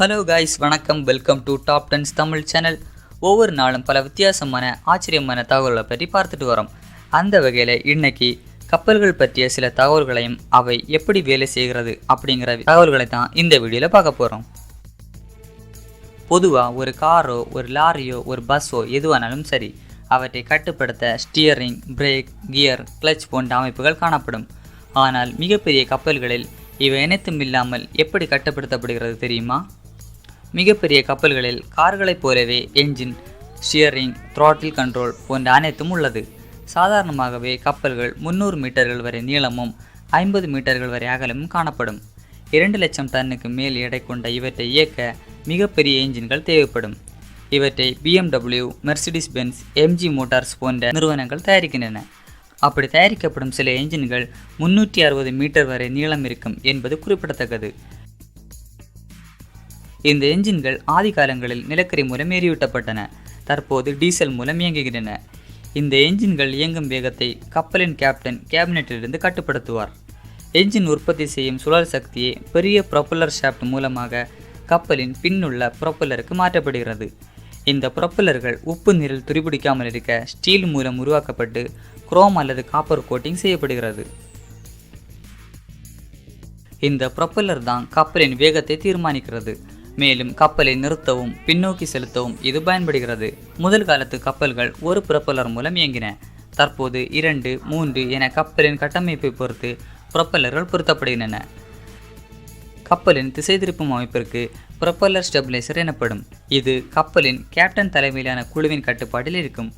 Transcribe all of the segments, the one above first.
Hello guys வணக்கம். Welcome to top tens Tamil channel ஒவ்வொரு நாளும் பல வித்தியாசமான ஆச்சரியமான தகவல்களை பற்றி பார்த்துட்டு வரோம். அந்த வகையில் இன்னைக்கு கப்பல்கள் பற்றிய சில தகவல்களையும் அவை எப்படி வேலை செய்கிறது அப்படிங்கிற தகவல்களை தான் இந்த வீடியோவில் பார்க்க போகிறோம் பொதுவாக ஒரு காரோ ஒரு லாரியோ ஒரு பஸ்ஸோ எதுவானாலும் சரி அவற்றை கட்டுப்படுத்த ஸ்டியரிங் பிரேக் கியர் கிளச் போன்ற அமைப்புகள் காணப்படும். ஆனால் மிகப்பெரிய கப்பல்களில் இவை அனைத்தும் இல்லாமல் எப்படி கட்டுப்படுத்தப்படுகிறது தெரியுமா? மிகப்பெரிய கப்பல்களில் கார்களைப் போலவே என்ஜின் ஸ்டியரிங் த்ராட்டில் கண்ட்ரோல் போன்ற அனைத்தும் உள்ளது. சாதாரணமாகவே கப்பல்கள் முந்நூறு மீட்டர்கள் வரை நீளமும் ஐம்பது மீட்டர்கள் வரை அகலமும் காணப்படும். இரண்டு லட்சம் டன்னுக்கு மேல் எடை கொண்ட இவற்றை இயக்க மிகப்பெரிய என்ஜின்கள் தேவைப்படும். இவற்றை BMW Mercedes Benz MG Motors போன்ற நிறுவனங்கள் தயாரிக்கின்றன. அப்படி தயாரிக்கப்படும் சில என்ஜின்கள் முன்னூற்றி அறுபது மீட்டர் வரை நீளம் இருக்கும் என்பது குறிப்பிடத்தக்கது. இந்த என்ஜின்கள் ஆதி காலங்களில் நிலக்கரி மூலம் எரியூட்டப்பட்டன தற்போது டீசல் மூலம் இயங்குகின்றன. இந்த என்ஜின்கள் இயங்கும் வேகத்தை கப்பலின் கேப்டன் கேபினட்டிலிருந்து கட்டுப்படுத்துவார். என்ஜின் உற்பத்தி செய்யும் சுழல் சக்தியை பெரிய ப்ரொப்பல்லர் ஷாஃப்ட் மூலமாக கப்பலின் பின்னுள்ள ப்ரொப்பல்லருக்கு மாற்றப்படுகிறது. இந்த ப்ரொப்பல்லர்கள் உப்பு நீரில் துருபிடிக்காமல் இருக்க ஸ்டீல் மூலம் உருவாக்கப்பட்டு குரோம் அல்லது காப்பர் கோட்டிங் செய்யப்படுகிறது. இந்த ப்ரொப்பல்லர் தான் கப்பலின் வேகத்தை தீர்மானிக்கிறது. மேலும் கப்பலை நிறுத்தவும் பின்னோக்கி செலுத்தவும் இது பயன்படுகிறது. முதல் காலத்து கப்பல்கள் ஒரு புரப்பலர் மூலம் இயங்கின. தற்போது இரண்டு மூன்று என கப்பலின் கட்டமைப்பை பொறுத்து ப்ரொப்பல்லர்கள் பொருத்தப்படுகின்றன. கப்பலின் திசை திருப்பும் அமைப்பிற்கு புரப்பல்லர் ஸ்டெபிலைசர் எனப்படும். இது கப்பலின் கேப்டன் தலைமையிலான குழுவின் கட்டுப்பாட்டில் இருக்கும்.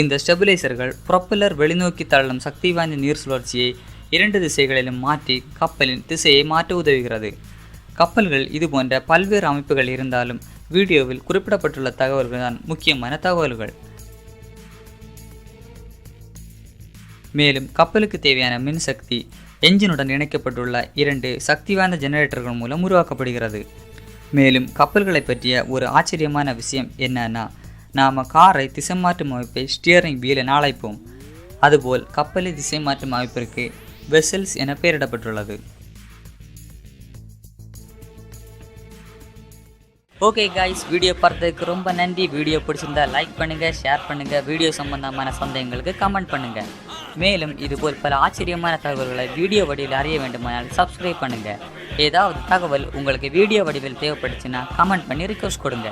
இந்த ஸ்டெபிலைசர்கள் புரப்பல்லர் வெளிநோக்கி தள்ளும் சக்தி வாய்ந்த நீர் சுழற்சியை இரண்டு திசைகளிலும் மாற்றி கப்பலின் திசையை மாற்ற உதவுகிறது. கப்பல்கள் இது போன்ற பல்வேறு அமைப்புகள் இருந்தாலும் வீடியோவில் குறிப்பிடப்பட்டுள்ள தகவல்கள் தான் முக்கியமான தகவல்கள். மேலும் கப்பலுக்கு தேவையான மின்சக்தி என்ஜினுடன் இணைக்கப்பட்டுள்ள இரண்டு சக்தி வாய்ந்த ஜெனரேட்டர்கள் மூலம் உருவாக்கப்படுகிறது. மேலும் கப்பல்களை பற்றிய ஒரு ஆச்சரியமான விஷயம் என்னன்னா நாம் காரை திசை மாற்றும் அமைப்பை ஸ்டியரிங் வீல் என அழைப்போம். அதுபோல் கப்பலை திசை மாற்றும் அமைப்பிற்கு வெசல்ஸ் என பெயரிடப்பட்டுள்ளது. ஓகே காய்ஸ் வீடியோ பார்த்ததுக்கு ரொம்ப நன்றி. வீடியோ பிடிச்சிருந்தா லைக் பண்ணுங்கள் ஷேர் பண்ணுங்கள் வீடியோ சம்பந்தமான சந்தேகங்களுக்கு கமெண்ட் பண்ணுங்கள் மேலும் இதுபோல் பல ஆச்சரியமான தகவல்களை வீடியோ வடிவில் அறிய வேண்டுமானால் சப்ஸ்கிரைப் பண்ணுங்கள் ஏதாவது தகவல் உங்களுக்கு வீடியோ வடிவில் தேவைப்படுச்சுன்னா கமெண்ட் பண்ணி ரிக்வஸ்ட் கொடுங்க.